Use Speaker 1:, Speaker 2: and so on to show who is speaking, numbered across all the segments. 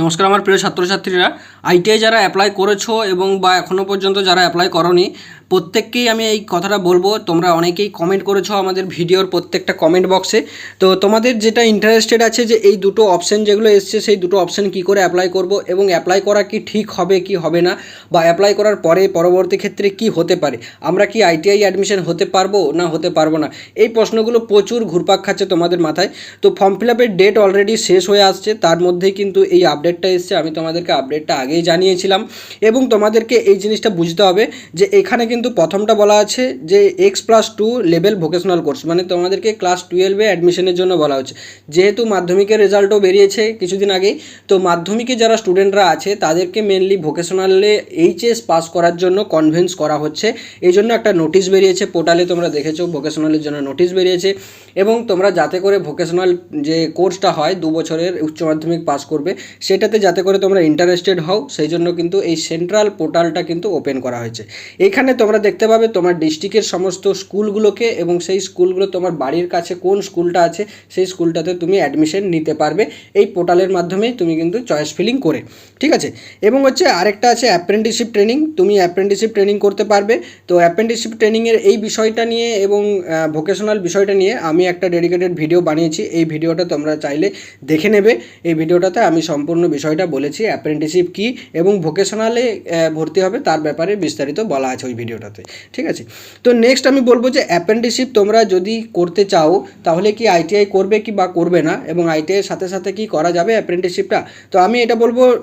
Speaker 1: নমস্কার, আমার প্রিয় ছাত্রছাত্রীরা আইটিআই যারা অ্যাপ্লাই করেছ এবং বা এখনও পর্যন্ত যারা অ্যাপ্লাই করনি প্রত্যেককেই আমি এই কথাটা বলব। তোমরা অনেকেই কমেন্ট করেছ আমাদের ভিডিওর প্রত্যেকটা কমেন্ট বক্সে তো তোমাদের যেটা ইন্টারেস্টেড আছে যে এই দুটো অপশন যেগুলো এসছে, সেই দুটো অপশন কি করে অ্যাপ্লাই করব এবং অ্যাপ্লাই করা কি ঠিক হবে, কি হবে না? বা অ্যাপ্লাই করার পরে পরবর্তী ক্ষেত্রে কি হতে পারে? আমরা কি আইটিআই অ্যাডমিশন হতে পারব না হতে পারব না? এই প্রশ্নগুলো প্রচুর ঘুরপাক খাচ্ছে তোমাদের মাথায়। তো ফর্ম ফিল আপের ডেট অলরেডি শেষ হয়ে আসছে। তার মধ্যেই কিন্তু এই আপডেটটা এসছে। আমি তোমাদেরকে আপডেটটা আগেই জানিয়েছিলাম। এবং তোমাদেরকে এই জিনিসটা বুঝতে হবে যে এখানে কিন্তু প্রথমটা বলা আছে যে X plus two level vocational course মানে তোমাদেরকে ক্লাস টুয়েলভে অ্যাডমিশনের জন্য বলা হচ্ছে। যেহেতু মাধ্যমিকের রেজাল্টও বেরিয়েছে কিছুদিন আগেই, তো মাধ্যমিকে যারা স্টুডেন্টরা আছে, তাদেরকে মেনলি ভোকেশনালে এইচএস পাস করার জন্য কনভেন্স করা হচ্ছে। এই জন্য একটা নোটিশ বেরিয়েছে পোর্টালে তোমরা দেখেছ ভোকেশনালের জন্য নোটিশ বেরিয়েছে। এবং তোমরা যাতে করে ভোকেশনাল যে কোর্সটা হয়, দু বছরের উচ্চ মাধ্যমিক পাস করবে, সেটাতে যাতে করে তোমরা ইন্টারেস্টেড হও, সেই জন্য কিন্তু এই সেন্ট্রাল পোর্টালটা কিন্তু ওপেন করা হয়েছে। এইখানে তোমরা দেখতে পাবে তোমার ডিস্ট্রিক্টের সমস্ত স্কুলগুলোকে এবং সেই স্কুলগুলো তোমার বাড়ির কাছে কোন স্কুলটা আছে, সেই স্কুলটাতে তুমি অ্যাডমিশন নিতে পারবে। এই পোর্টালের মাধ্যমেই তুমি কিন্তু চয়েস ফিলিং করে, ঠিক আছে? এবং হচ্ছে আরেকটা আছে অ্যাপ্রেন্টিসশিপ ট্রেনিং তুমি অ্যাপ্রেন্টিসশিপ ট্রেনিং করতে পারবে। তো অ্যাপ্রেন্টিসশিপ ট্রেনিংয়ের এই বিষয়টা নিয়ে এবং ভোকেশনাল বিষয়টা নিয়ে আমি একটা ডেডিকেটেড ভিডিও বানিয়েছি। এই ভিডিওটা তোমরা চাইলে দেখে নেবে। এই ভিডিওটাতে আমি সম্পূর্ণ বিষয়টা বলেছি অ্যাপ্রেন্টিসশিপ কী এবং ভোকেশনালে ভর্তি হবে, তার ব্যাপারে বিস্তারিত বলা আছে ওই ভিডিওটাতে ঠিক আছে? তো নেক্সট আমি বলব যে অ্যাপ্রেন্টিসশিপ তোমরা যদি করতে চাও, তাহলে কি আইটিআই করবে কি বা করবে না? এবং আইটিআইয়ের সাথে সাথে কি করা যাবে অ্যাপ্রেন্টিসশিপটা তো আমি এটা বলব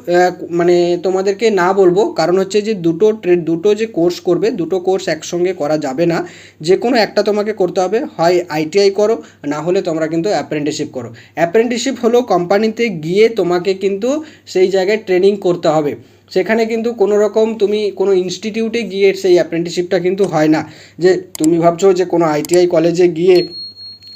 Speaker 1: মানে তোমাদেরকে না বলব, কারণ হচ্ছে যে দুটো ট্রে- দুটো যে কোর্স করবে, দুটো কোর্স একসঙ্গে করা যাবে না। যে কোনো একটা তোমাকে করতে হবে, হয় আইটিআই করো, না হলে তোমরা কিন্তু অ্যাপ্রেন্টিসশিপ করো। অ্যাপ্রেন্টিসশিপ হলো কোম্পানিতে গিয়ে তোমাকে কিন্তু সেই জায়গায় ট্রেনিং করতে হবে। সেখানে কিন্তু কোনো রকম তুমি কোনো ইনস্টিটিউটে গিয়ে সেই অ্যাপ্রেন্টিসশিপটা কিন্তু হয় না। যে তুমি ভাবছ যে কোনো আইটিআই কলেজে গিয়ে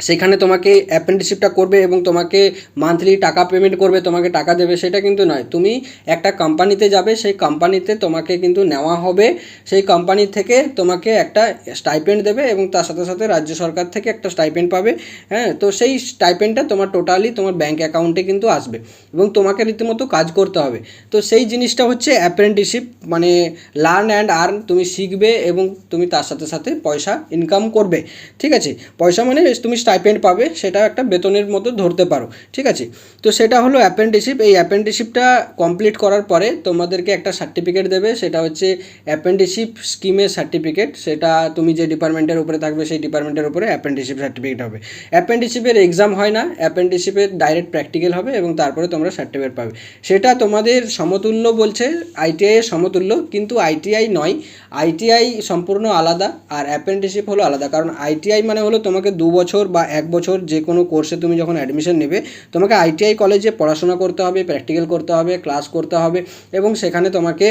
Speaker 1: সেখানে তোমাকে অ্যাপ্রেন্টিসশিপটা করবে এবং তোমাকে মান্থলি টাকা পেমেন্ট করবে, তোমাকে টাকা দেবে, সেটা কিন্তু নয়। তুমি একটা কোম্পানিতে যাবে, সেই কোম্পানিতে তোমাকে কিন্তু নেওয়া হবে। সেই কোম্পানি থেকে তোমাকে একটা স্টাইপেন্ড দেবে এবং তার সাথে সাথে রাজ্য সরকার থেকে একটা স্টাইপেন্ড পাবে। হ্যাঁ তো সেই স্টাইপেন্ডটা তোমার টোটালি তোমার ব্যাঙ্ক অ্যাকাউন্টে কিন্তু আসবে এবং তোমাকে রীতিমতো কাজ করতে হবে। তো সেই জিনিসটা হচ্ছে অ্যাপ্রেন্টিসশিপ মানে লার্ন অ্যান্ড আর্ন তুমি শিখবে এবং তুমি তার সাথে সাথে পয়সা ইনকাম করবে। ঠিক আছে? পয়সা মানে তুমি স্টাইপেন্ড পাবে, সেটা একটা বেতনের মতো ধরতে পারো, ঠিক আছে? তো সেটা হলো অ্যাপ্রেন্টিসশিপ এই অ্যাপ্রেন্টিসশিপটা কমপ্লিট করার পরে তোমাদেরকে একটা সার্টিফিকেট দেবে, সেটা হচ্ছে অ্যাপ্রেন্টিসশিপ স্কিমের সার্টিফিকেট সেটা তুমি যে ডিপার্টমেন্টের উপরে থাকবে, সেই ডিপার্টমেন্টের উপরে অ্যাপ্রেন্টিসশিপ সার্টিফিকেট হবে। অ্যাপ্রেন্টিসশিপের এক্সাম হয় না অ্যাপ্রেন্টিসশিপের ডাইরেক্ট প্র্যাকটিক্যাল হবে এবং তারপরে তোমরা সার্টিফিকেট পাবে। সেটা তোমাদের সমতুল্য বলছে আইটিআই এর সমতুল্য, কিন্তু আইটিআই নয় আইটিআই সম্পূর্ণ আলাদা, আর অ্যাপ্রেন্টিসশিপ হলো আলাদা, কারণ আইটিআই মানে হলো তোমাকে দু বছর বা এক বছর যে কোনো কোর্সে তুমি যখন অ্যাডমিশন নেবে, তোমাকে আইটিআই কলেজে পড়াশোনা করতে হবে প্র্যাকটিক্যাল করতে হবে ক্লাস করতে হবে এবং সেখানে তোমাকে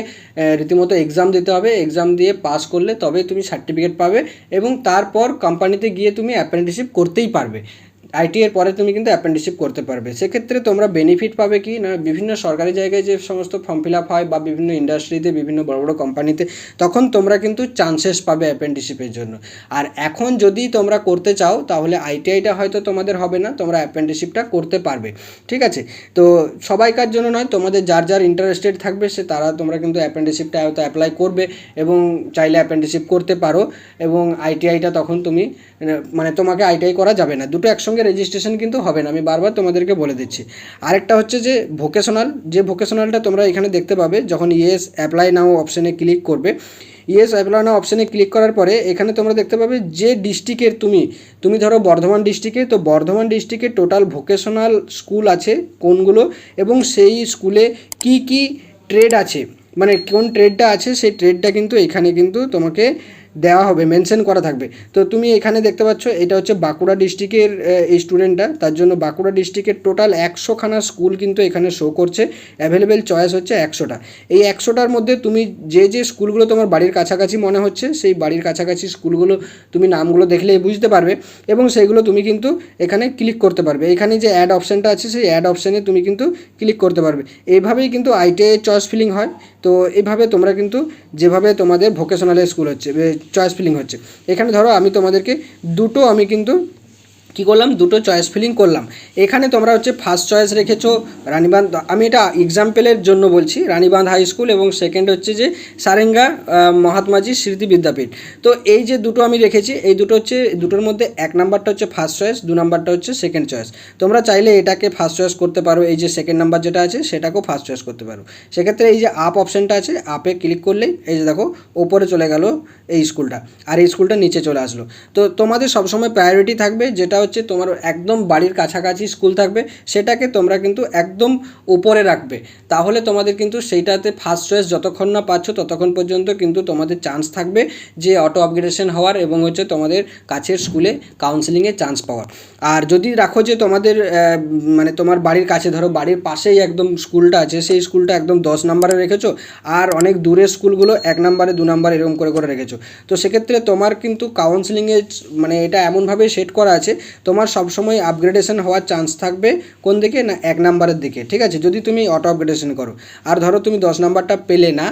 Speaker 1: রীতিমতো এক্সাম দিতে হবে। এক্সাম দিয়ে পাস করলে তবে তুমি সার্টিফিকেট পাবে এবং তারপর কোম্পানিতে গিয়ে তুমি অ্যাপ্রেন্টিসশিপ করতেই পারবে। আইটি এর পরে তুমি কিন্তু অ্যাপ্রেন্টিসশিপ করতে পারবে। সেক্ষেত্রে তোমরা বেনিফিট পাবে কি না? বিভিন্ন সরকারি জায়গায় যে সমস্ত ফর্ম ফিল আপ হয় বা বিভিন্ন ইন্ডাস্ট্রিতে বিভিন্ন বড় বড় কোম্পানিতে তখন তোমরা কিন্তু চান্সেস পাবে অ্যাপ্রেন্টিসশিপের জন্য। আর এখন যদি তোমরা করতে চাও, তাহলে আইটিআইটা হয়তো তোমাদের হবে না, তোমরা অ্যাপ্রেন্টিসশিপটা করতে পারবে। ঠিক আছে? তো সবাইকার জন্য নয়, তোমাদের যার যার ইন্টারেস্টেড থাকবে, সে তারা তোমরা কিন্তু অ্যাপ্রেন্টিসশিপটা হয়তো অ্যাপ্লাই করবে এবং চাইলে অ্যাপ্রেন্টিসশিপ করতে পারো এবং আইটিআইটা তখন তুমি মানে তোমাকে আইটিআই করা যাবে না। দুটো একসঙ্গে রেজিস্ট্রেশন কিন্তু হবে না, আমি বারবার তোমাদেরকে বলে দিচ্ছি। আরেকটা হচ্ছে যে ভোকেশনাল যে ভোকেশনালটা তোমরা এখানে দেখতে পাবে, যখন ইয়েস অ্যাপ্লাই নাও অপশানে ক্লিক করবে ইয়েস অ্যাপ্লাই নাও অপশানে ক্লিক করার পরে এখানে তোমরা দেখতে পাবে যে ডিস্ট্রিক্টের তুমি তুমি ধরো বর্ধমান ডিস্ট্রিক্টে তো বর্ধমান ডিস্ট্রিক্টে টোটাল ভোকেশনাল স্কুল আছে কোনগুলো এবং সেই স্কুলে কি কি ট্রেড আছে মানে কোন ট্রেডটা আছে, সেই ট্রেডটা কিন্তু এখানে কিন্তু তোমাকে দেওয়া হবে মেনশন করা থাকবে। তো তুমি এখানে দেখতে পাচ্ছ, এটা হচ্ছে বাঁকুড়া ডিস্ট্রিক্টের এই স্টুডেন্টটা তার জন্য বাঁকুড়া ডিস্ট্রিক্টের টোটাল একশোখানা স্কুল কিন্তু এখানে শো করছে। অ্যাভেলেবেল চয়েস হচ্ছে একশোটা। এই একশোটার মধ্যে তুমি যে যে স্কুলগুলো তোমার বাড়ির কাছাকাছি মনে হচ্ছে, সেই বাড়ির কাছাকাছি স্কুলগুলো তুমি নামগুলো দেখলেই বুঝতে পারবে এবং সেগুলো তুমি কিন্তু এখানে ক্লিক করতে পারবে। এখানে যে অ্যাড অপশানটা আছে, সেই অ্যাড অপশানে তুমি কিন্তু ক্লিক করতে পারবে। এইভাবেই কিন্তু আইটিআই চয়েস ফিলিং হয়। তো এইভাবে তোমরা কিন্তু যেভাবে তোমাদের ভোকেশনাল স্কুল হচ্ছে চয়েস ফিলিং হচ্ছে। এখানে ধরো আমি তোমাদেরকে দুটো আমি কিন্তু কি করলাম? দুটো চয়েস ফিলিং করলাম। এখানে তোমরা হচ্ছে ফার্স্ট চয়েস রেখেছো রানীবাঁধ। আমি এটা এক্সাম্পলের জন্য বলছি, রানীবাঁধ হাই স্কুল এবং সেকেন্ড হচ্ছে যে সারেঙ্গা মহাত্মাজি স্মৃতি বিদ্যাপীঠ। তো এই যে দুটো আমি রেখেছি, এই দুটো হচ্ছে, দুটোর মধ্যে এক নাম্বারটা হচ্ছে ফার্স্ট চয়েস দু নাম্বারটা হচ্ছে সেকেন্ড চয়েস তোমরা চাইলে এটাকে ফার্স্ট চয়েস করতে পারো, এই যে সেকেন্ড নাম্বার যেটা আছে সেটাকেও ফার্স্ট চয়েস করতে পারো। সেক্ষেত্রে এই যে আপ অপশনটা আছে আপে ক্লিক করলেই এই যে দেখো, ওপরে চলে গেল এই স্কুলটা আর এই স্কুলটা নিচে চলে আসলো। তো তোমাদের সবসময় প্রায়োরিটি থাকবে যেটা হচ্ছে তোমার একদম বাড়ির কাছাকাছি স্কুল থাকবে, সেটাকে তোমরা কিন্তু একদম উপরে রাখবে। তাহলে তোমাদের কিন্তু সেইটাতে ফার্স্ট চয়েস যতক্ষণ না পাচ্ছ ততক্ষণ পর্যন্ত কিন্তু তোমাদের চান্স থাকবে যে অটো আপগ্রেডেশন হওয়ার এবং হচ্ছে তোমাদের কাছের স্কুলে কাউন্সিলিংয়ে চান্স পাওয়ার। আর যদি রাখো যে তোমাদের মানে তোমার বাড়ির কাছে, ধরো বাড়ির পাশেই একদম স্কুলটা আছে, সেই স্কুলটা একদম দশ নাম্বারে রেখেছো, আর অনেক দূরের স্কুলগুলো এক নাম্বারে, দু নাম্বারে এরকম করে করে রেখেছো। তো সেক্ষেত্রে তোমার কিন্তু কাউন্সিলিংয়ে মানে এটা এমনভাবে সেট করা আছে তোমার সবসময় আপগ্রেডেশন হওয়ার চান্স থাকবে কোন দিকে না এক নাম্বারের দিকে, ঠিক আছে? যদি তুমি অটো আপগ্রেডেশন করো। আর ধরো তুমি দশ নাম্বারটা পেলে না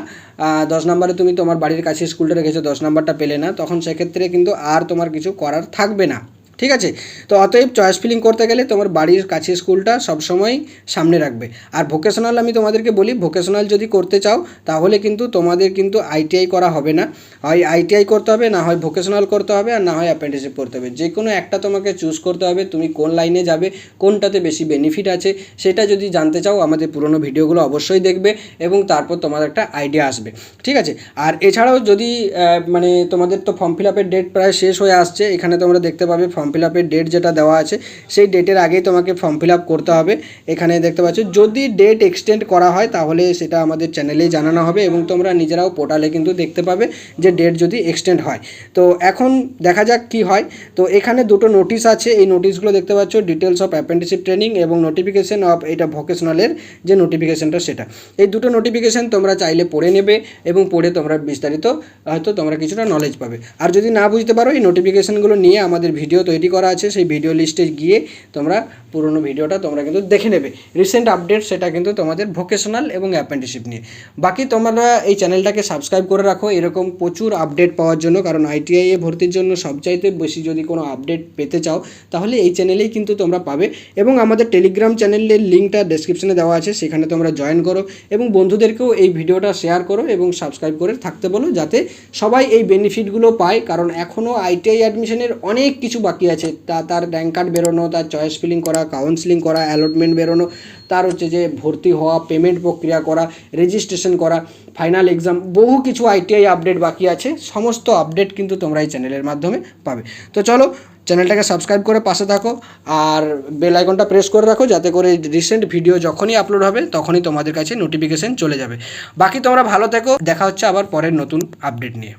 Speaker 1: দশ নাম্বারে তুমি তোমার বাড়ির কাছে স্কুলটা রেখেছো, দশ নাম্বারটা পেলে না, তখন সেক্ষেত্রে কিন্তু আর তোমার কিছু করার থাকবে না। ঠিক আছে? তো অতএব চয়েস ফিলিং করতে গেলে তোমার বাড়ির কাছে স্কুলটা সবসময় সামনে রাখবে। আর ভোকেশনাল আমি তোমাদেরকে বলি ভোকেশনাল যদি করতে চাও, তাহলে কিন্তু তোমাদের কিন্তু আইটিআই করা হবে না। হয় আইটিআই করতে হবে, না হয় ভোকেশনাল করতে হবে, আর না হয় অ্যাপ্রেন্টিসশিপ করতে হবে। যে কোনো একটা তোমাকে চুজ করতে হবে, তুমি কোন লাইনে যাবে, কোনটাতে বেশি বেনিফিট আছে, সেটা যদি জানতে চাও, আমাদের পুরোনো ভিডিওগুলো অবশ্যই দেখবে এবং তারপর তোমার একটা আইডিয়া আসবে। ঠিক আছে? আর এছাড়াও যদি মানে তোমাদের তো ফর্ম ফিল আপের ডেট প্রায় শেষ হয়ে আসছে, এখানে তোমরা দেখতে পাবে ফর্ম ফিল আপের ডেট যেটা দেওয়া আছে, সেই ডেটের আগেই তোমাকে ফর্ম ফিল আপ করতে হবে। এখানে দেখতে পাচ্ছ, যদি ডেট এক্সটেন্ড করা হয়, তাহলে সেটা আমাদের চ্যানেলেই জানানো হবে এবং তোমরা নিজেরাও পোর্টালে কিন্তু দেখতে পাবে যে ডেট যদি এক্সটেন্ড হয়। তো এখন দেখা যাক কি হয়। তো এখানে দুটো নোটিশ আছে। এই নোটিশগুলো দেখতে পাচ্ছ ডিটেলস অফ অ্যাপ্রেন্টিসশিপ ট্রেনিং এবং নোটিফিকেশন অফ এটা ভোকেশনালের যে নোটিফিকেশানটা সেটা। এই দুটো নোটিফিকেশন তোমরা চাইলে পড়ে নেবে এবং পড়ে তোমরা বিস্তারিত হয়তো তোমরা কিছুটা নলেজ পাবে। আর যদি না বুঝতে পারো, এই নোটিফিকেশনগুলো নিয়ে আমাদের ভিডিও তৈরি করা আছে, সেই ভিডিও লিস্টে গিয়ে তোমরা পুরোনো ভিডিওটা তোমরা কিন্তু দেখে নেবে। রিসেন্ট আপডেট সেটা কিন্তু তোমাদের ভোকেশনাল এবং অ্যাপ্রেন্টিসশিপ নিয়ে। বাকি তোমরা এই চ্যানেলটাকে সাবস্ক্রাইব করে রাখো, এরকম প্রচুর আপডেট পাওয়ার জন্য, কারণ আইটিআই এ ভর্তির জন্য সবচাইতে বেশি যদি কোনো আপডেট পেতে চাও, তাহলে এই চ্যানেলেই কিন্তু তোমরা পাবে। এবং আমাদের টেলিগ্রাম চ্যানেলের লিঙ্কটা ডেসক্রিপশনে দেওয়া আছে, সেখানে তোমরা জয়েন করো এবং বন্ধুদেরকেও এই ভিডিওটা শেয়ার করো এবং সাবস্ক্রাইব করে থাকতে বলো, যাতে সবাই এই বেনিফিটগুলো পায়। কারণ এখনও আইটিআই অ্যাডমিশনের অনেক কিছু বাকি আছে, তা তার র্যাঙ্ক কার্ড বেরোনো, তার চয়েস ফিলিং করা কাউন্সিলিং করা অ্যালটমেন্ট বেরোনো, তার হচ্ছে যে ভর্তি হওয়া পেমেন্ট প্রক্রিয়া করা রেজিস্ট্রেশন করা ফাইনাল এক্সাম বহু কিছু আইটিআই আপডেট বাকি আছে, সমস্ত আপডেট কিন্তু তোমরা এই চ্যানেলের মাধ্যমে পাবে। তো চলো চ্যানেলটাকে সাবস্ক্রাইব করে পাশে থাকো, আর বেল আইকনটা প্রেস করে রাখো, যাতে করে রিসেন্ট ভিডিও যখনই আপলোড হবে, তখনই তোমাদের কাছে নোটিফিকেশন চলে যাবে। বাকি তোমরা ভালো থেকো, দেখা হচ্ছে আবার পরের নতুন আপডেট নিয়ে।